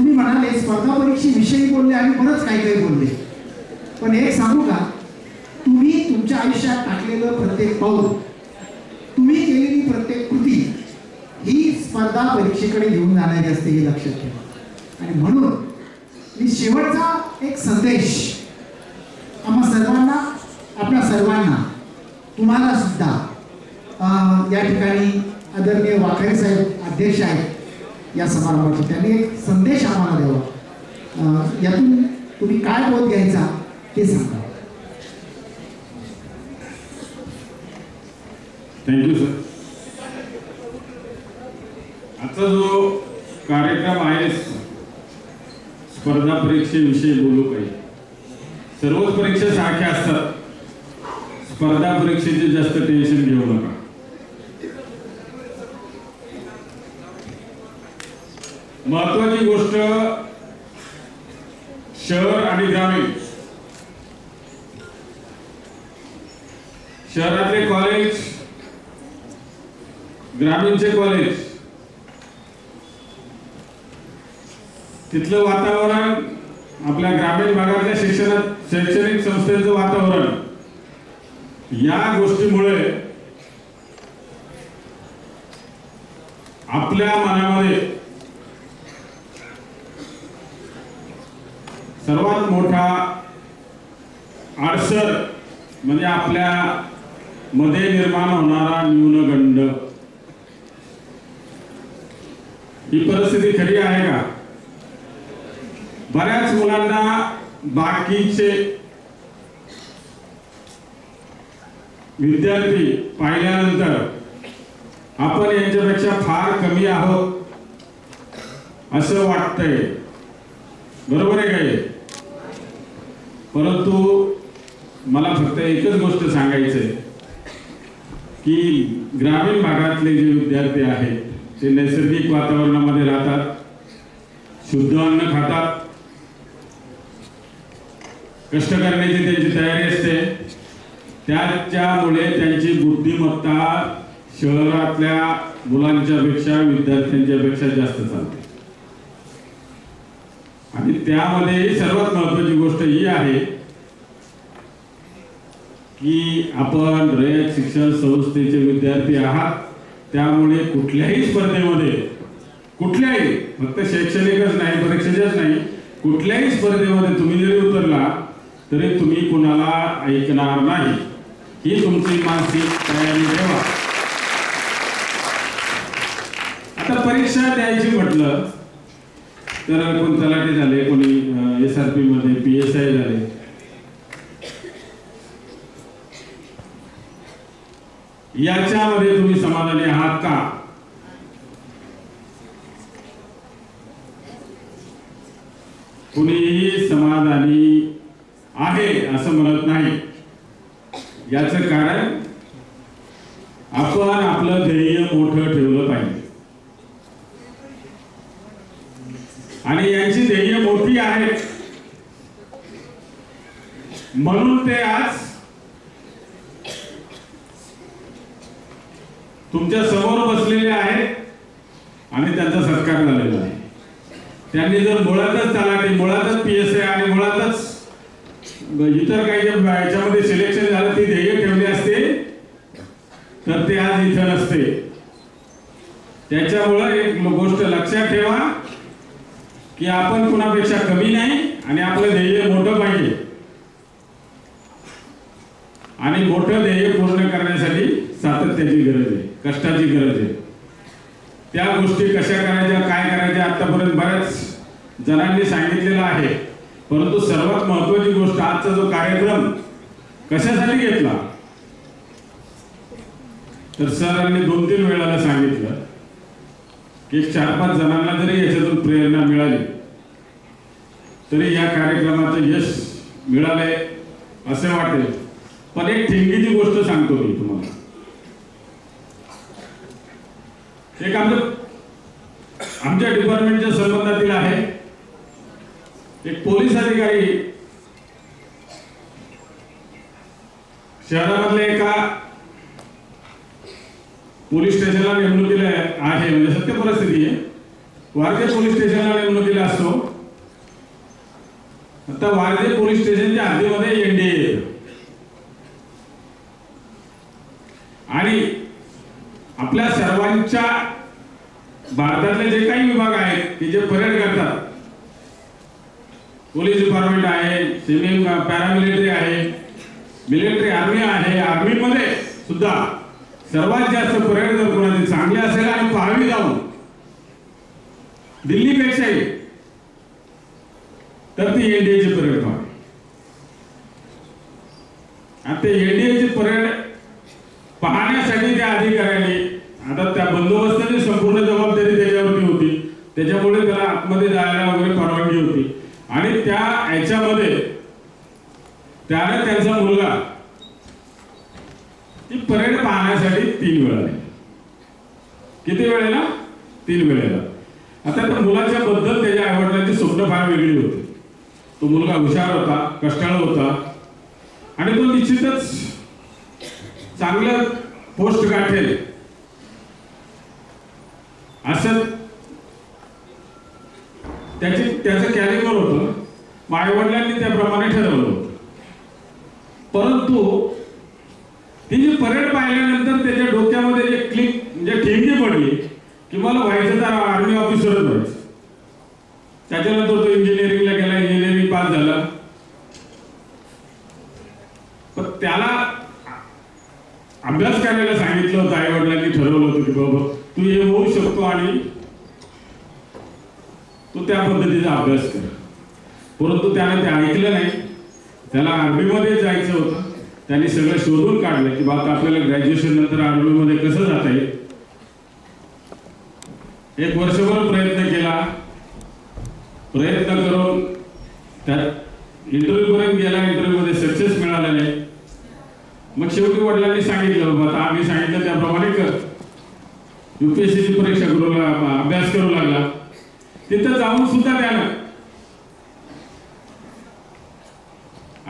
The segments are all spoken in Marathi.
तुम्ही म्हणाले स्पर्धा परीक्षेविषयी बोलले आणि बरंच काही काही बोलले. पण एक सांगू का? तुम्ही तुमच्या आयुष्यात टाकलेलं प्रत्येक पाऊल तुम्ही केलेली प्रत्येक कृती ही स्पर्धा परीक्षेकडे घेऊन जाणारी असते हे लक्षात ठेवा. आणि म्हणून मी शेवटचा एक संदेश आम्हा सर्वांना आपल्या सर्वांना तुम्हाला सुद्धा या ठिकाणी आदरणीय वाखरे साहेब अध्यक्ष आहेत. या समारंभाची. त्यांनी एक संदेश आम्हाला द्यावा. यातून तुम्ही काय बोध घ्यायचा ते सांगा. थँक्यू सर आजचा जो कार्यक्रम आहे स्पर्धा परीक्षेविषयी बोलू पाहिजे सर्वच परीक्षा सारख्या असतात. स्पर्धा परीक्षेचे जास्त टेन्शन घेऊ नका. महत्वाची गोष्ट शहर आणि ग्रामीण. शहरातले कॉलेज ग्रामीणचे कॉलेज तिथलं वातावरण आपल्या ग्रामीण भागातल्या शिक्षणात शैक्षणिक संस्थेचं वातावरण या गोष्टीमुळे आपल्या मनामध्ये सर्वात मोठा अडसर म्हणजे आपल्या मध्ये निर्माण होणारा न्यूनगंड. ही परिस्थिती खरी आहे का? बऱ्याच मुलांना बाकीचे विद्यार्थी पाहिल्यानंतर आपण यांच्यापेक्षा फार कमी आहोत असं वाटतंय. बरोबर आहे काय परंतु मला फक्त एकच गोष्ट सांगायचं आहे की ग्रामीण भागातले जे विद्यार्थी आहेत ते नैसर्गिक वातावरणामध्ये राहतात शुद्ध अन्न खातात कष्ट करण्याची त्यांची तयारी असते त्याच्यामुळे त्यांची बुद्धिमत्ता शहरातल्या मुलांच्या पेक्षा विद्यार्थ्यांच्या पेक्षा जास्त चालते. आणि त्यामध्ये सर्वात महत्वाची गोष्ट ही आहे की आपण रयत शिक्षण संस्थेचे विद्यार्थी आहात. त्यामुळे कुठल्याही स्पर्धेमध्ये कुठल्याही फक्त शैक्षणिकच नाही परीक्षेच्याच नाही कुठल्याही स्पर्धेमध्ये तुम्ही जरी उतरला तरी तुम्ही कुणाला ऐकणार नाही. ही तुमची मानसिक तयारी ठेवा. आता परीक्षा द्यायची म्हटलं तर कोण तलाठी झाले कोणी एस आर पी मध्ये पी एस आय झाले? याच्यामध्ये तुम्ही समाधानी आहात का? कुणीही समाधानी आहे असं म्हणत नाही. याच कारण आपण आपलं ध्येय मोठं ठेवलं पाहिजे आणि यांची ध्येय मोठी आहेत म्हणून ते आज तुमच्यासमोर बसलेले आहेत आणि त्यांचा सत्कार झालेला आहे. त्यांनी जर मुळातच तलाठी मुळातच पी एस आय आणि मुळातच इतर काही याच्यामध्ये सिलेक्शन झालं ती ध्येय ठेवली असते तर ते आज इथं नसते. त्याच्यामुळं एक गोष्ट लक्षात ठेवा. की आपण कुणापेक्षा कमी नाही आणि आपलं ध्येय मोठं पाहिजे. आणि मोठं ध्येय पूर्ण करण्यासाठी सातत्याची गरज आहे कष्टाची गरज आहे. त्या गोष्टी कशा करायच्या काय करायच्या आतापर्यंत बऱ्याच जणांनी सांगितलेलं आहे. परंतु सर्वात महत्वाची गोष्ट आजचा जो कार्यक्रम कशासाठी घेतला? तर सरांनी दोन तीन वेळाला सांगितलं की चार पाच जणांना जरी याच्यातून प्रेरणा मिळाली तरी या कार्यक्रमाचं यश मिळालंय असे वाटेल. पण एक ठिणगीची गोष्ट सांगतो मी तुम्हाला. एक आमचं आमच्या डिपार्टमेंटच्या संबंधातील आहे एक पोलीस अधिकारी. शहरामधल्या एका पोलीस स्टेशनला नेमणुकीला आहे म्हणजे सत्य परिस्थिती आहे. वारदे पोलीस स्टेशनला नेमणुकीला असतो. आता वारजे पोलीस स्टेशनच्या हद्दीमध्ये एनडीए आणि आपल्या सर्वांच्या भारतातले जे काही विभाग आहेत की जे परेड करतात पोलीस डिपार्टमेंट आहे सिव्हिल पॅरामिलिटरी आहे मिलिटरी आर्मी आहे आर्मीमध्ये सुद्धा सर्वात जास्त परेड जर कोणाची चांगली असेल आणि पाहावी जाऊन दिल्लीपेक्षाही तर ती एनडीएची परेड पाहावी आणि ते एनडीएची परेड पाहण्यासाठी त्या अधिकाऱ्यांनी आता त्या बंदोबस्ताची संपूर्ण जबाबदारी त्याच्यावरती होती. त्याच्यामुळे त्याला आतमध्ये जायला वगैरे परवानगी होती. आणि त्या याच्यामध्ये त्याने त्यांचा मुलगा ती परेड पाहण्यासाठी तीन वेळा किती वेळेला? तीन वेळेला. आता त्या मुलाच्या बद्दल त्याच्या आईवडिलांची स्वप्न फार वेगळी होती. तो मुलगा हुशार होता कष्टाळू होता. आणि तो निश्चितच चांगलं पोस्ट गाठेल. असं त्याचे त्याचं कॅलिबर होतं. मग आईवडिलांनी त्याप्रमाणे ठरवलं होतं. परंतु ती जी परेड पाहिल्यानंतर त्याच्या डोक्यामध्ये जे क्लिक म्हणजे ठिणगी पडली की मला व्हायचं तर आर्मी ऑफिसरच व्हायचं त्याच्यानंतर तो इंजिनिअरिंगला गेला इंजिनिअरिंग पास झाला पण त्याला अभ्यास करायला सांगितलं होतं आई वडिलांनी ठरवलं होतं की बाबा तू हे होऊ शकतो आणि तू त्या पद्धतीचा अभ्यास कर. परंतु त्याने ते ऐकलं नाही. त्याला आर्मीमध्ये जायचं होतं. त्यांनी सगळं शोधून काढलं की बाबा आपल्याला ग्रॅज्युएशन नंतर आर्मीमध्ये कसं जाता येईल? एक वर्षभर प्रयत्न केला. प्रयत्न करून त्या इंटरव्ह्यू पर्यंत गेला. इंटरव्ह्यू मध्ये सक्सेस मिळाला नाही मग शेवटी वडिलांनी सांगितलं बाबा आता आम्ही सांगितलं त्याप्रमाणे कर. UPSC ची परीक्षा करू लागला अभ्यास करू लागला. तिथं जाऊन सुद्धा त्यानं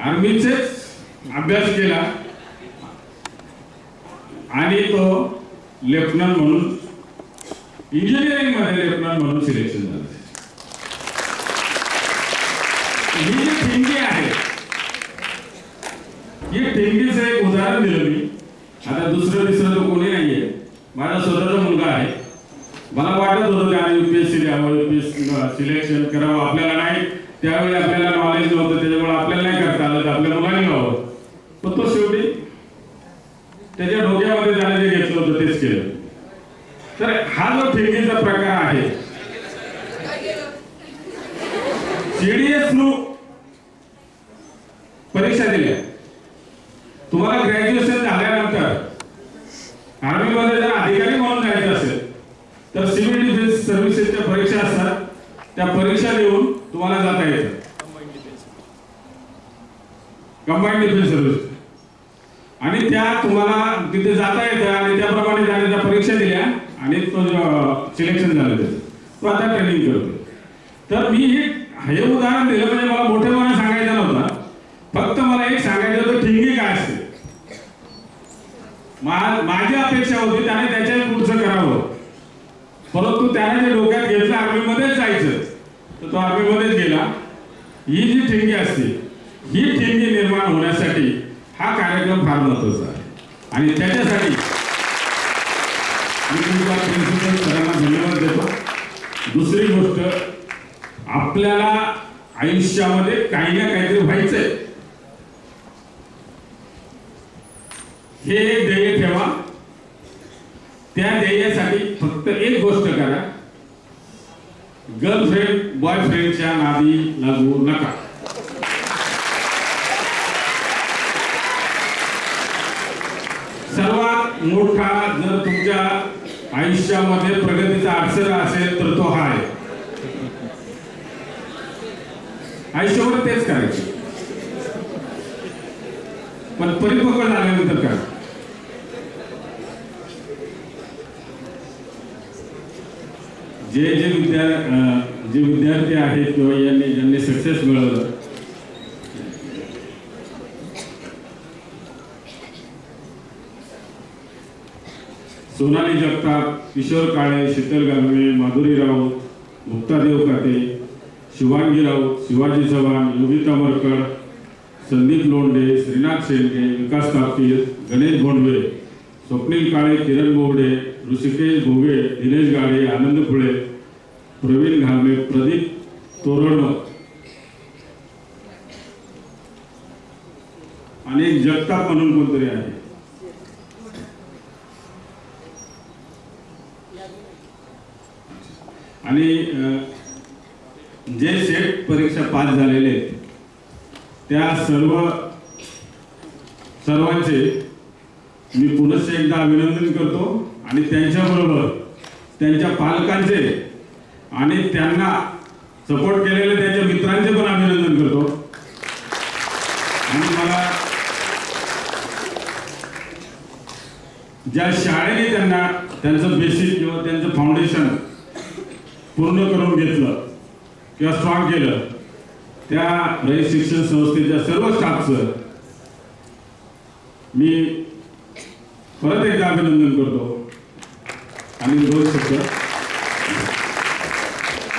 आर्मीचेच अभ्यास केला. आणि तो लेफ्टनंट म्हणून इंजिनिअरिंगमध्ये लेफ्टनंट म्हणून सिलेक्शन झाला ही जी ठिंगी आहे ही ठिंगीचं एक उदाहरण दिलं मी आता दुसरं तिसरं तर कोणी नाहीये माझा स्वतःचा मुलगा आहे मला वाटत होतं त्याने युपीएससी द्यावं युपीएससी सिलेक्शन करावं आपल्याला नाही त्यावेळी आपल्याला नॉलेज नव्हतं त्याच्यामुळे आपल्याला नाही करता आलं तर आपल्या मुलांनी व्हावं. पण तो शेवटी त्याच्या डोक्यामध्ये त्याने जे घेतलं होतं तेच केलं. तर हा जो ठिणगीचा प्रकार आहे सीडीएस नू परीक्षा दिल्या. तुम्हाला ग्रॅज्युएशन झाल्यानंतर आर्मीमध्ये जर अधिकारी म्हणून जायचं असेल तर सिव्हिल डिफेन्स सर्व्हिसेसच्या परीक्षा असतात. त्या परीक्षा देऊन तुम्हाला जाता येतं. कंबाईंड डिफेन्स सर्व्हिस आणि त्या तुम्हाला तिथे जाता येतं आणि त्याप्रमाणे त्याने त्या परीक्षा दिल्या आणि तो सिलेक्शन झालं त्याचं. तो आता ट्रेनिंग करतो तर मी हे उदाहरण दिलं म्हणजे मला मोठेपणा सांगायचं नव्हता. फक्त मला एक सांगायचं होतं ठिंगी काय असते माझी अपेक्षा होती त्याने त्याच्या पुढचं करावं. परंतु त्याने जे डोक्यात घेतलं आर्मीमध्येच जायचं. तर तो आर्मीमध्येच गेला. ही जी ठिणगी असते ही ठिणगी निर्माण होण्यासाठी हा कार्यक्रम फार महत्त्वाचा आहे. आणि त्याच्यासाठी मी तुमच्या प्रिन्सिपल सरांना धन्यवाद देतो. दुसरी गोष्ट आपल्याला आयुष्यामध्ये काही ना काहीतरी व्हायचंय. हे ध्येय ठेवा. त्या ध्येयासाठी फक्त एक गोष्ट करा. गर्लफ्रेंड बॉयफ्रेंडच्या नादी लागू नका. सर्वात मोठा जर तुमच्या आयुष्यामध्ये प्रगतीचा अडसर असेल तर तो हा आहे. आयुष्यभर तेच करायचे. पण परिपक्व झाल्यानंतर काय जे जे विद्या जे विद्यार्थी आहेत किंवा यांनी ज्यांनी सक्सेस मिळवलं. सोनाली जगताप किशोर काळे शीतल गांगणे माधुरी राऊत मुक्तादेव काते शिवांगी राऊत शिवाजी चव्हाण योगिता मरकड संदीप लोंढे श्रीनाथ शेंडे विकास तापकीर गणेश भोंडवे स्वप्नील काळे किरण बोबडे ऋषिकेश भोगे दिनेश गाडे आनंद फुले प्रवीण घामे प्रदीप तोरण आणि एक जगताप म्हणून कोणतरी आहे. आणि जे सेट परीक्षा पास झालेले आहेत त्या सर्व सर्वांचे मी पुनश्च एकदा अभिनंदन करतो. आणि त्यांच्याबरोबर त्यांच्या पालकांचे आणि त्यांना सपोर्ट केलेले त्यांच्या मित्रांचे पण अभिनंदन करतो. आणि मला ज्या शाळेने त्यांना त्यांचं बेसिक किंवा त्यांचं फाउंडेशन पूर्ण करून घेतलं किंवा स्ट्रॉंग केलं त्या रयत शिक्षण संस्थेच्या सर्व स्टाफचं मी परत एकदा अभिनंदन करतो. आणि दोन शब्द